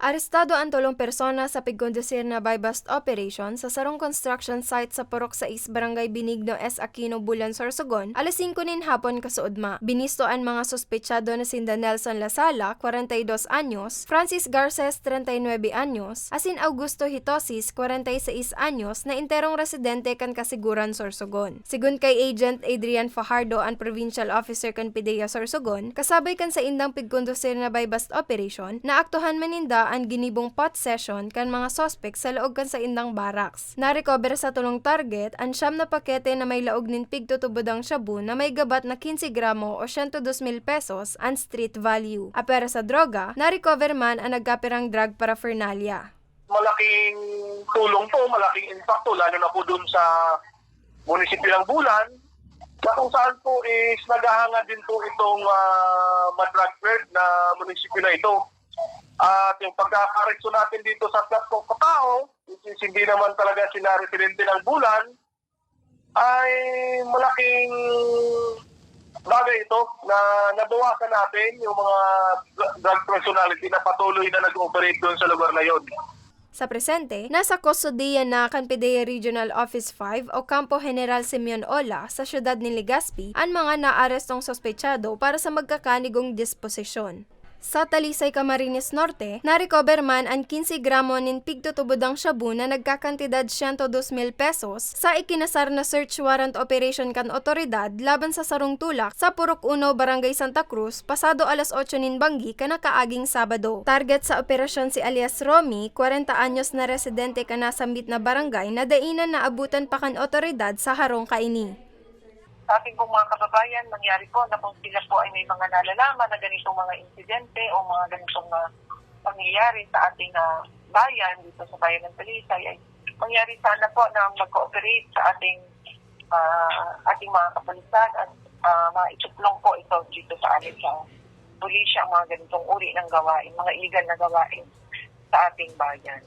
Arestado ang tulong persona sa pagkondusir na by bust operation sa sarong construction site sa Purok 6, Barangay Binigno S. Aquino, Bulan, Sorsogon, alas 5 nin hapon kasuodma. Binisto ang mga sospechado na sinda Nelson Lasala, 42 anyos, Francis Garces, 39 anyos, asin Augusto Hitosis, 46 anyos, na interong residente kan kasiguran Sorsogon. Sigun kay Agent Adrian Fajardo, ang provincial officer kan PIDEA Sorsogon, kasabay kan sa indang pagkondusir na by bust operation, na aktuhan maninda ang ginibong pot session kan mga sospek sa laog kan sa indang barracks. Na-recover sa tulong target ang siyam na pakete na may laog nin pigtutubodang shabu na may gabat na 15 gramo o 102 mil pesos ang street value. Apera sa droga, na-recover man ang nagkapirang drug paraphernalia. malaking tulong po, malaking impacto, lalo na po dun sa munisipyo ng Bulan, na kung saan po is naghahanga din po itong uh, madrag na munisipyo na ito. At yung pagkakaresto natin dito sa platform Katao, which is hindi naman talaga sila residente ng Bulan, ay malaking bagay ito na nabawasan natin yung mga drug personality na patuloy na nag-operate doon sa lugar na yun. Sa presente, nasa kustodiya na kan PIDEA Regional Office 5 o Campo General Simeon Ola sa syudad ni Legazpi ang mga naarestong sospechado para sa magkakanigong disposisyon. Sa Talisay, Camarines Norte, na-recover man ang 15 gramo nin pigtutubodang shabu na nagkakantidad 102 mil pesos sa ikinasar na search warrant operation kan otoridad laban sa sarong tulak sa Purok 1, Barangay Santa Cruz, pasado alas 8 nin Banggi kanakaaging Sabado. Target sa operasyon si alias Romy, 40 anyos na residente ka nasambit na barangay na dainan na abutan pa kan otoridad sa harong kaini. Sa ating pong mga kababayan, nangyari po na kung sila po ay may mga nalalaman na ganitong mga insidente o mga ganitong uh, pangyayari sa ating uh, bayan, dito sa bayan ng Talisay, ay mangyari sana po na mag-cooperate sa ating uh, ating mga kapulisan at uh, maituplong po ito dito sa ating sa pulisya ang mga ganitong uri ng gawain, mga illegal na gawain sa ating bayan.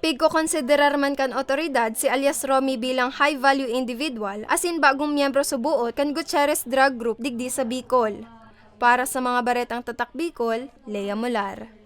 Pigko konsiderar man kan otoridad si alias Romy bilang high-value individual asin bagong miyembro sa buot kan Gutierrez Drug Group digdi sa Bicol. Para sa mga baretang tatak Bicol, Lea Molar.